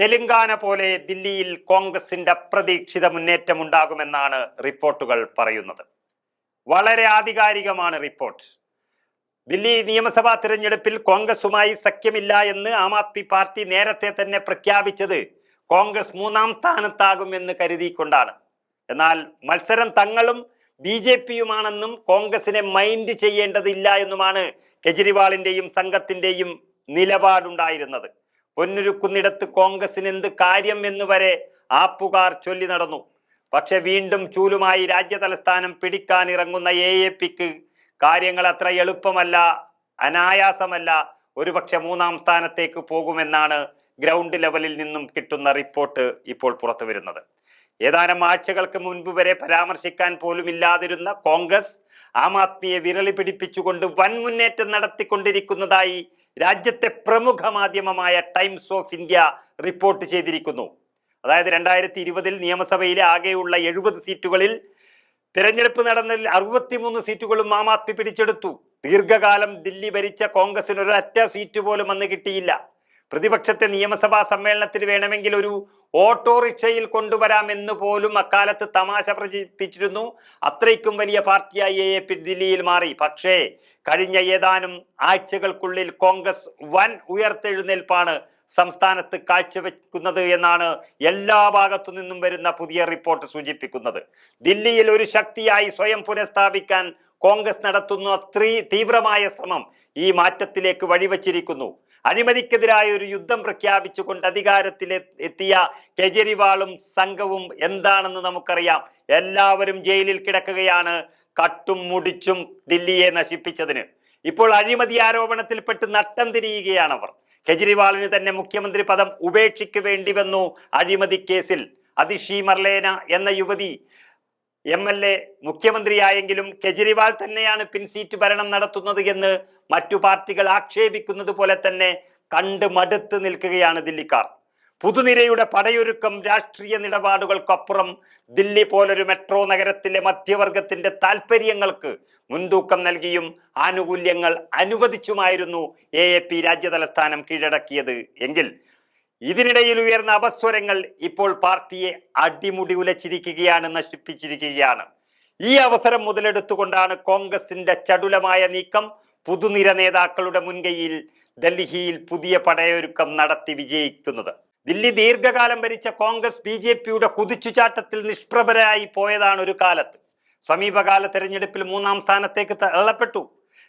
തെലുങ്കാന പോലെ ദില്ലിയിൽ കോൺഗ്രസിന്റെ അപ്രതീക്ഷിത മുന്നേറ്റം ഉണ്ടാകുമെന്നാണ് റിപ്പോർട്ടുകൾ പറയുന്നത്. വളരെ ആധികാരികമാണ് റിപ്പോർട്ട്. ദില്ലി നിയമസഭാ തിരഞ്ഞെടുപ്പിൽ കോൺഗ്രസുമായി സഖ്യമില്ല എന്ന് ആം ആദ്മി പാർട്ടി നേരത്തെ തന്നെ പ്രഖ്യാപിച്ചത് കോൺഗ്രസ് മൂന്നാം സ്ഥാനത്താകും എന്ന് കരുതിക്കൊണ്ടാണ്. എന്നാൽ മത്സരം തങ്ങളും ബി ജെ പിയുമാണെന്നും കോൺഗ്രസിനെ മൈൻഡ് ചെയ്യേണ്ടതില്ല എന്നുമാണ് കെജ്രിവാളിന്റെയും സംഘത്തിന്റെയും നിലപാടുണ്ടായിരുന്നത്. പൊന്നുരുക്കുന്നിടത്ത് കോൺഗ്രസിന് എന്ത് കാര്യം എന്ന് വരെ ആപ്പുകാർ ചൊല്ലി നടന്നു. പക്ഷെ വീണ്ടും ചൂലുമായി രാജ്യ തലസ്ഥാനം പിടിക്കാനിറങ്ങുന്ന എ എ പിക്ക് കാര്യങ്ങൾ അത്ര എളുപ്പമല്ല അനായാസമല്ല. ഒരുപക്ഷെ മൂന്നാം സ്ഥാനത്തേക്ക് പോകുമെന്നാണ് ഗ്രൗണ്ട് ലെവലിൽ നിന്നും കിട്ടുന്ന റിപ്പോർട്ട് ഇപ്പോൾ പുറത്തു വരുന്നത്. ഏതാനും ആഴ്ചകൾക്ക് മുൻപ് വരെ പരാമർശിക്കാൻ പോലും ഇല്ലാതിരുന്ന കോൺഗ്രസ് ആം ആദ്മിയെ വിരളി പിടിപ്പിച്ചുകൊണ്ട് വൻ മുന്നേറ്റം നടത്തിക്കൊണ്ടിരിക്കുന്നതായി രാജ്യത്തെ പ്രമുഖ മാധ്യമമായ ടൈംസ് ഓഫ് ഇന്ത്യ റിപ്പോർട്ട് ചെയ്തിരിക്കുന്നു. അതായത് രണ്ടായിരത്തി ഇരുപതിൽ നിയമസഭയിലെ ആകെയുള്ള എഴുപത് സീറ്റുകളിൽ തിരഞ്ഞെടുപ്പ് നടന്നതിൽ അറുപത്തിമൂന്ന് സീറ്റുകളും ആം ആദ്മി പിടിച്ചെടുത്തു. ദീർഘകാലം ദില്ലി ഭരിച്ച കോൺഗ്രസിന് ഒരു ഒറ്റ സീറ്റ് പോലും അന്ന് കിട്ടിയില്ല. പ്രതിപക്ഷത്തെ നിയമസഭാ സമ്മേളനത്തിൽ വേണമെങ്കിൽ ഒരു ഓട്ടോറിക്ഷയിൽ കൊണ്ടുവരാമെന്ന് പോലും അക്കാലത്ത് തമാശ പ്രചരിപ്പിച്ചിരുന്നു. അത്രയ്ക്കും വലിയ പാർട്ടിയായി എ എ പി ദില്ലിയിൽ മാറി. പക്ഷേ കഴിഞ്ഞ ഏതാനും ആഴ്ചകൾക്കുള്ളിൽ കോൺഗ്രസ് വൻ ഉയർത്തെഴുന്നേൽപ്പാണ് സംസ്ഥാനത്ത് കാഴ്ചവെക്കുന്നത് എന്നാണ് എല്ലാ ഭാഗത്തു നിന്നും വരുന്ന പുതിയ റിപ്പോർട്ട് സൂചിപ്പിക്കുന്നത്. ദില്ലിയിൽ ഒരു ശക്തിയായി സ്വയം പുനഃസ്ഥാപിക്കാൻ കോൺഗ്രസ് നടത്തുന്ന തീവ്രമായ ശ്രമം ഈ മാറ്റത്തിലേക്ക് വഴിവച്ചിരിക്കുന്നു. അഴിമതിക്കെതിരായ ഒരു യുദ്ധം പ്രഖ്യാപിച്ചുകൊണ്ട് അധികാരത്തിൽ എത്തിയ കെജ്രിവാളും സംഘവും എന്താണെന്ന് നമുക്കറിയാം. എല്ലാവരും ജയിലിൽ കിടക്കുകയാണ് കട്ടും മുടിച്ചും ദില്ലിയെ നശിപ്പിച്ചതിന്. ഇപ്പോൾ അഴിമതി ആരോപണത്തിൽപ്പെട്ട് നട്ടം തിരിയുകയാണ് അവർ. കെജ്രിവാളിന് തന്നെ മുഖ്യമന്ത്രി പദം ഉപേക്ഷിക്കുവേണ്ടി വന്നു അഴിമതി കേസിൽ. അതിഷി മർലേന എന്ന യുവതി എം എൽ എ മുഖ്യമന്ത്രിയായെങ്കിലും കെജ്രിവാൾ തന്നെയാണ് പിൻസീറ്റ് ഭരണം നടത്തുന്നത് എന്ന് മറ്റു പാർട്ടികൾ ആക്ഷേപിക്കുന്നത് പോലെ തന്നെ കണ്ട് മടുത്ത് നിൽക്കുകയാണ് ദില്ലിക്കാർ. പുതുനിരയുടെ പടയൊരുക്കം രാഷ്ട്രീയ നിലപാടുകൾക്കപ്പുറം ദില്ലി പോലൊരു മെട്രോ നഗരത്തിലെ മധ്യവർഗത്തിന്റെ താല്പര്യങ്ങൾക്ക് മുൻതൂക്കം നൽകിയും ആനുകൂല്യങ്ങൾ അനുവദിച്ചുമായിരുന്നു എ എ പി രാജ്യതലസ്ഥാനം കീഴടക്കിയത്. എങ്കിൽ ഇതിനിടയിൽ ഉയർന്ന അപസ്വരങ്ങൾ ഇപ്പോൾ പാർട്ടിയെ അടിമുടി ഉലച്ചിരിക്കുകയാണ് നശിപ്പിച്ചിരിക്കുകയാണ്. ഈ അവസരം മുതലെടുത്തുകൊണ്ടാണ് കോൺഗ്രസിന്റെ ചടുലമായ നീക്കം പുതുനിര നേതാക്കളുടെ മുൻകൈയിൽ ഡൽഹിയിൽ പുതിയ പടയൊരുക്കം നടത്തി വിജയിക്കുന്നത്. ദില്ലി ദീർഘകാലം ഭരിച്ച കോൺഗ്രസ് ബി ജെ പിയുടെ കുതിച്ചുചാട്ടത്തിൽ നിഷ്പ്രഭരായി പോയതാണ് ഒരു കാലത്ത്. സമീപകാല തെരഞ്ഞെടുപ്പിൽ മൂന്നാം സ്ഥാനത്തേക്ക് തള്ളപ്പെട്ടു.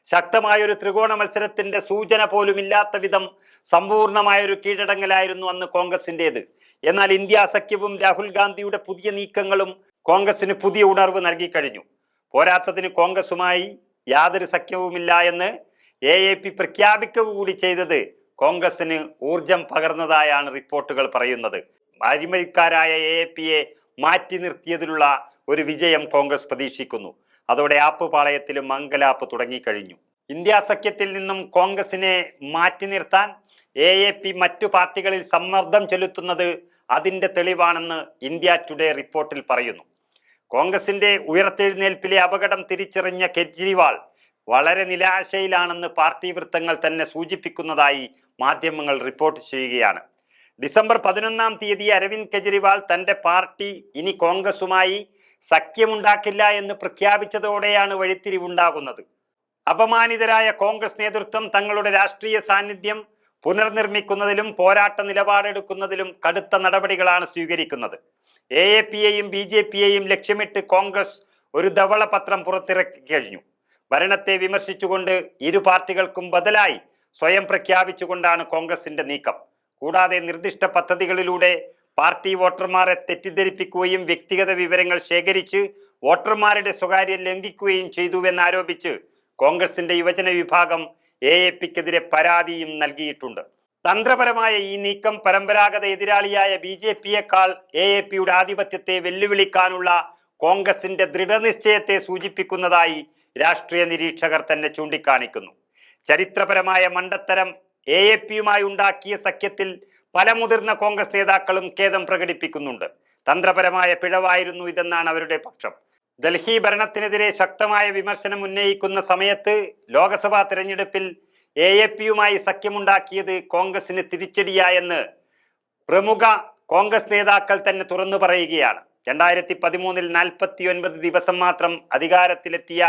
ശക്തമായ ഒരു ത്രികോണ മത്സരത്തിന്റെ സൂചന പോലും ഇല്ലാത്ത വിധം സമ്പൂർണമായൊരു കീഴടങ്ങലായിരുന്നു അന്ന് കോൺഗ്രസിന്റേത്. എന്നാൽ ഇന്ത്യ സഖ്യവും രാഹുൽ ഗാന്ധിയുടെ പുതിയ നീക്കങ്ങളും കോൺഗ്രസിന് പുതിയ ഉണർവ് നൽകിക്കഴിഞ്ഞു. പോരാത്തതിന് കോൺഗ്രസുമായി യാതൊരു സഖ്യവുമില്ല എന്ന് എ എ പി പ്രഖ്യാപിക്കുക കൂടി ചെയ്തത് കോൺഗ്രസിന് ഊർജം പകർന്നതായാണ് റിപ്പോർട്ടുകൾ പറയുന്നത്. അഴിമതിക്കാരായ എ എ പിയെ മാറ്റി നിർത്തിയതിലുള്ള ഒരു വിജയം കോൺഗ്രസ് പ്രതീക്ഷിക്കുന്നു. അതോടെ ആപ്പ് പാളയത്തിലും മംഗലാപ്പ് തുടങ്ങിക്കഴിഞ്ഞു. ഇന്ത്യ സഖ്യത്തിൽ നിന്നും കോൺഗ്രസിനെ മാറ്റി നിർത്താൻ എ എ പി മറ്റു പാർട്ടികളിൽ സമ്മർദ്ദം ചെലുത്തുന്നത് അതിന്റെ തെളിവാണെന്ന് ഇന്ത്യ ടുഡേ റിപ്പോർട്ടിൽ പറയുന്നു. കോൺഗ്രസിന്റെ ഉയർത്തെഴുന്നേൽപ്പിലെ അപകടം തിരിച്ചറിഞ്ഞ കെജ്രിവാൾ വളരെ നിരാശയിലാണെന്ന് പാർട്ടി വൃത്തങ്ങൾ തന്നെ സൂചിപ്പിക്കുന്നതായി മാധ്യമങ്ങൾ റിപ്പോർട്ട് ചെയ്യുകയാണ്. ഡിസംബർ പതിനൊന്നാം തീയതി അരവിന്ദ് കെജ്രിവാൾ തന്റെ പാർട്ടി ഇനി കോൺഗ്രസുമായി സഖ്യമുണ്ടാക്കില്ല എന്ന് പ്രഖ്യാപിച്ചതോടെയാണ് വഴിത്തിരിവുണ്ടാകുന്നത്. അപമാനിതരായ കോൺഗ്രസ് നേതൃത്വം തങ്ങളുടെ രാഷ്ട്രീയ സാന്നിധ്യം പുനർനിർമ്മിക്കുന്നതിലും പോരാട്ട നിലപാടെടുക്കുന്നതിലും കടുത്ത നടപടികളാണ് സ്വീകരിക്കുന്നത്. എ എ പിയെയും ബി ജെ പിയെയും ലക്ഷ്യമിട്ട് കോൺഗ്രസ് ഒരു ധവളപത്രം പുറത്തിറക്കി കഴിഞ്ഞു. ഭരണത്തെ വിമർശിച്ചുകൊണ്ട് ഇരു പാർട്ടികൾക്കും ബദലായി സ്വയം പ്രഖ്യാപിച്ചുകൊണ്ടാണ് കോൺഗ്രസിന്റെ നീക്കം. കൂടാതെ നിർദ്ദിഷ്ട പദ്ധതികളിലൂടെ പാർട്ടി വോട്ടർമാരെ തെറ്റിദ്ധരിപ്പിക്കുകയും വ്യക്തിഗത വിവരങ്ങൾ ശേഖരിച്ച് വോട്ടർമാരുടെ സ്വകാര്യം ലംഘിക്കുകയും ചെയ്തുവെന്നാരോപിച്ച് കോൺഗ്രസിന്റെ യുവജന വിഭാഗം എ എ പിക്കെതിരെ പരാതിയും നൽകിയിട്ടുണ്ട്. തന്ത്രപരമായ ഈ നീക്കം പരമ്പരാഗത എതിരാളിയായ ബി ജെ പിയേക്കാൾ എ എ പിയുടെ ആധിപത്യത്തെ വെല്ലുവിളിക്കാനുള്ള കോൺഗ്രസിന്റെ ദൃഢനിശ്ചയത്തെ സൂചിപ്പിക്കുന്നതായി രാഷ്ട്രീയ നിരീക്ഷകർ തന്നെ ചൂണ്ടിക്കാണിക്കുന്നു. ചരിത്രപരമായ മണ്ടത്തരം എ എ പിയുമായി ഉണ്ടാക്കിയ സഖ്യത്തിൽ പല മുതിർന്ന കോൺഗ്രസ് നേതാക്കളും ഖേദം പ്രകടിപ്പിക്കുന്നുണ്ട്. തന്ത്രപരമായ പിഴവായിരുന്നു ഇതെന്നാണ് അവരുടെ പക്ഷം. ഡൽഹി ഭരണത്തിനെതിരെ ശക്തമായ വിമർശനം ഉന്നയിക്കുന്ന സമയത്ത് ലോക്സഭാ തെരഞ്ഞെടുപ്പിൽ എ എ പിയുമായി സഖ്യമുണ്ടാക്കിയത് കോൺഗ്രസിന് തിരിച്ചടിയായെന്ന് പ്രമുഖ കോൺഗ്രസ് നേതാക്കൾ തന്നെ തുറന്നു പറയുകയാണ്. രണ്ടായിരത്തി പതിമൂന്നിൽ നാൽപ്പത്തി ഒൻപത് ദിവസം മാത്രം അധികാരത്തിലെത്തിയ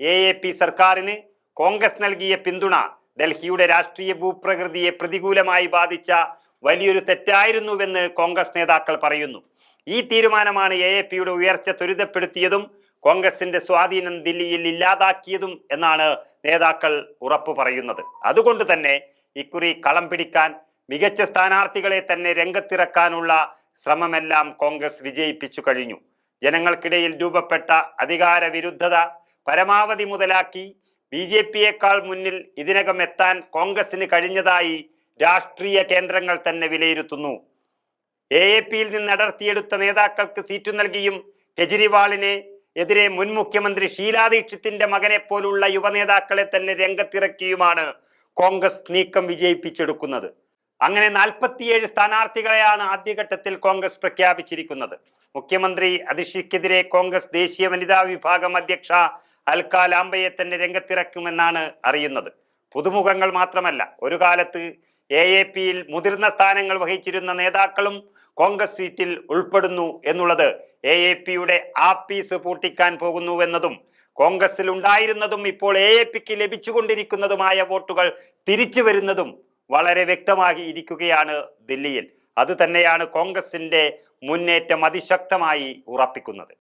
എ എ പി സർക്കാരിന് കോൺഗ്രസ് നൽകിയ പിന്തുണ ഡൽഹിയുടെ രാഷ്ട്രീയ ഭൂപ്രകൃതിയെ പ്രതികൂലമായി ബാധിച്ച വലിയൊരു തെറ്റായിരുന്നുവെന്ന് കോൺഗ്രസ് നേതാക്കൾ പറയുന്നു. ഈ തീരുമാനമാണ് എ എ പിയുടെ ഉയർച്ച ത്വരിതപ്പെടുത്തിയതും കോൺഗ്രസിന്റെ സ്വാധീനം ദില്ലിയിൽ ഇല്ലാതാക്കിയതും എന്നാണ് നേതാക്കൾ ഉറപ്പു പറയുന്നത്. അതുകൊണ്ട് തന്നെ ഇക്കുറി കളം പിടിക്കാൻ മികച്ച സ്ഥാനാർത്ഥികളെ തന്നെ രംഗത്തിറക്കാനുള്ള ശ്രമമെല്ലാം കോൺഗ്രസ് വിജയിപ്പിച്ചു കഴിഞ്ഞു. ജനങ്ങൾക്കിടയിൽ രൂപപ്പെട്ട അധികാര വിരുദ്ധത പരമാവധി മുതലാക്കി ബി ജെ പിയേക്കാൾ മുന്നിൽ ഇതിനകം എത്താൻ കോൺഗ്രസിന് കഴിഞ്ഞതായി രാഷ്ട്രീയ കേന്ദ്രങ്ങൾ തന്നെ വിലയിരുത്തുന്നു. എ എ പിയിൽ നിന്ന് അടർത്തിയെടുത്ത നേതാക്കൾക്ക് സീറ്റ് നൽകിയും കെജ്രിവാളിനെ എതിരെ മുൻ മുഖ്യമന്ത്രി ഷീലാ ദീക്ഷിത്തിന്റെ മകനെ പോലുള്ള യുവനേതാക്കളെ തന്നെ രംഗത്തിറക്കിയുമാണ് കോൺഗ്രസ് നീക്കം വിജയിപ്പിച്ചെടുക്കുന്നത്. അങ്ങനെ നാൽപ്പത്തിയേഴ് സ്ഥാനാർത്ഥികളെയാണ് ആദ്യഘട്ടത്തിൽ കോൺഗ്രസ് പ്രഖ്യാപിച്ചിരിക്കുന്നത്. മുഖ്യമന്ത്രി അതിഷിക്കെതിരെ കോൺഗ്രസ് ദേശീയ വനിതാ വിഭാഗം അധ്യക്ഷ അൽക്ക ലാംബയെ തന്നെ രംഗത്തിറക്കുമെന്നാണ് അറിയുന്നത്. പുതുമുഖങ്ങൾ മാത്രമല്ല ഒരു കാലത്ത് എ എ പിയിൽ മുതിർന്ന സ്ഥാനങ്ങൾ വഹിച്ചിരുന്ന നേതാക്കളും കോൺഗ്രസ് സീറ്റിൽ ഉൾപ്പെടുന്നു എന്നുള്ളത് എ എ പിയുടെ ആപ്പീസ് പൂട്ടിക്കാൻ പോകുന്നുവെന്നതും കോൺഗ്രസിൽ ഉണ്ടായിരുന്നതും ഇപ്പോൾ എ എ പിക്ക് ലഭിച്ചുകൊണ്ടിരിക്കുന്നതുമായ വോട്ടുകൾ തിരിച്ചു വരുന്നതും വളരെ വ്യക്തമായി ഇരിക്കുകയാണ് ദില്ലിയിൽ. അത് തന്നെയാണ് കോൺഗ്രസിന്റെ മുന്നേറ്റം അതിശക്തമായി ഉറപ്പിക്കുന്നത്.